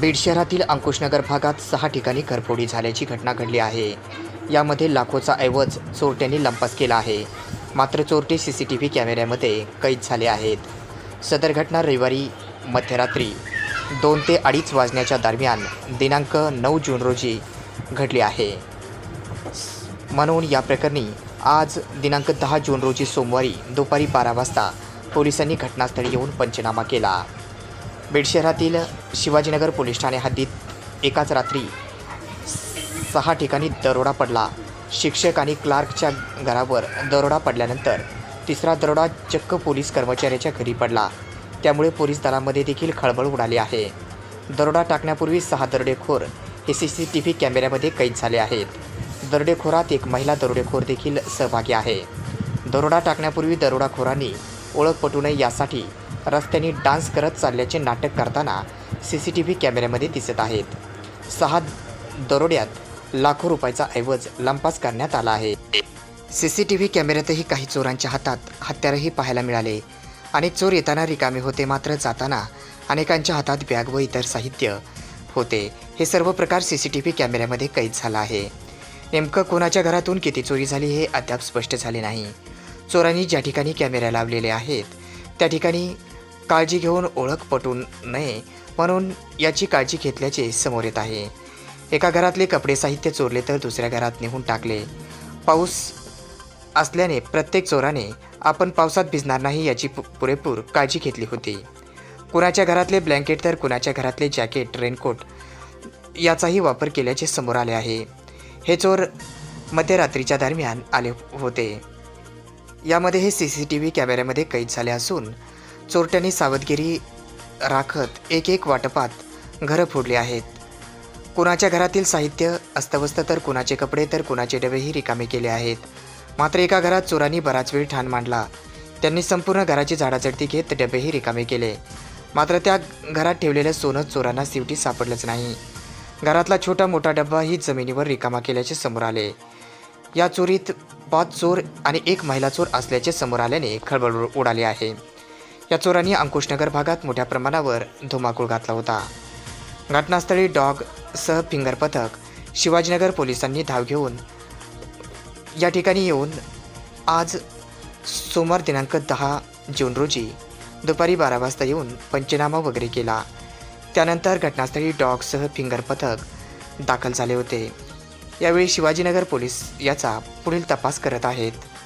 बीड शहरातील अंकुशनगर भागात सहा ठिकाणी घरफोडी झाल्याची घटना घडली आहे. यामध्ये लाखोचा ऐवज चोरट्यांनी लंपास केला आहे. मात्र चोरटे सी सी टी व्ही कॅमेऱ्यामध्ये कैद झाले आहेत. सदर घटना रविवारी मध्यरात्री दोन ते अडीच वाजण्याच्या दरम्यान दिनांक नऊ जून रोजी घडली आहे. म्हणून या प्रकरणी आज दिनांक दहा जून रोजी सोमवारी दुपारी बारा वाजता पोलिसांनी घटनास्थळी येऊन पंचनामा केला. बीड शहरातील शिवाजीनगर पोलीस ठाणे हद्दीत एकाच रात्री सहा ठिकाणी दरोडा पडला. शिक्षक आणि क्लार्कच्या घरावर दरोडा पडल्यानंतर तिसरा दरोडा चक्क पोलीस कर्मचाऱ्याच्या घरी पडला. त्यामुळे पोलीस दलामध्ये देखील खळबळ उडाली आहे. दरोडा टाकण्यापूर्वी सहा दरोडेखोर हे सी सी टी व्ही कॅमेऱ्यामध्ये कैद झाले आहेत. दरोडेखोरात एक महिला दरोडेखोर देखील सहभागी आहे. दरोडा टाकण्यापूर्वी दरोडाखोरांनी ओळख पटू नये यासाठी रस्त्याने डान्स करत चालल्याचे नाटक करताना सी सी टी व्ही कॅमेऱ्यामध्ये दिसत आहेत. सहा दरोड्यात लाखो रुपयाचा ऐवज लंपास करण्यात आला आहे. सी सी टी व्ही कॅमेऱ्यातही काही चोरांच्या हातात हत्यारही पाहायला मिळाले. अनेक चोर येताना रिकामे होते मात्र जाताना अनेकांच्या हातात बॅग व इतर साहित्य होते. हे सर्व प्रकार सी सी टी व्ही कॅमेऱ्यामध्ये कैद झाला आहे. नेमकं कोणाच्या घरातून किती चोरी झाली हे अद्याप स्पष्ट झाले नाही. चोरांनी ज्या ठिकाणी कॅमेरा लावलेले आहेत त्या ठिकाणी काळजी घेऊन ओळख पटून नये म्हणून याची काळजी घेतल्याचे समोर येत आहे. एका घरातले कपडे साहित्य चोरले तर दुसऱ्या घरात नेऊन टाकले. पाऊस असल्याने प्रत्येक चोराने आपण पावसात भिजणार नाही याची पु- पुरेपूर काळजी घेतली होती. कुणाच्या घरातले ब्लँकेट तर कुणाच्या घरातले जॅकेट रेनकोट याचाही वापर केल्याचे समोर आले आहे. हे चोर मध्यरात्रीच्या दरम्यान आले होते. यामध्ये हे सी सी टी व्ही कॅमेऱ्यामध्ये कैद झाले असून चोरट्यांनी सावधगिरी राखत एक एक वाटपात घरं फोडली आहेत. कुणाच्या घरातील साहित्य अस्तव्यस्त तर कुणाचे कपडे तर कुणाचे डबेही रिकामे केले आहेत. मात्र एका घरात चोरांनी बराच वेळ ठाण मांडला. त्यांनी संपूर्ण घराची झाडाझडती घेत डबेही रिकामे केले. मात्र त्या घरात ठेवलेलं सोनं चोरांना शेवटी सापडलंच नाही. घरातला छोटा मोठा डब्बाही जमिनीवर रिकामा केल्याचे समोर आले. या चोरीत पाच चोर आणि एक महिला चोर असल्याचे समोर आल्याने खळबळ उडाली आहे. या चोरांनी अंकुशनगर भागात मोठ्या प्रमाणावर धुमाकूळ घातला होता. घटनास्थळी डॉग सह फिंगर पथक शिवाजीनगर पोलिसांनी धाव घेऊन या ठिकाणी येऊन आज सोमवार दिनांक दहा जून रोजी दुपारी बारा वाजता येऊन पंचनामा वगैरे केला. त्यानंतर घटनास्थळी डॉगसह फिंगर पथक दाखल झाले होते. यावेळी शिवाजीनगर पोलीस याचा पुढील तपास करत आहेत.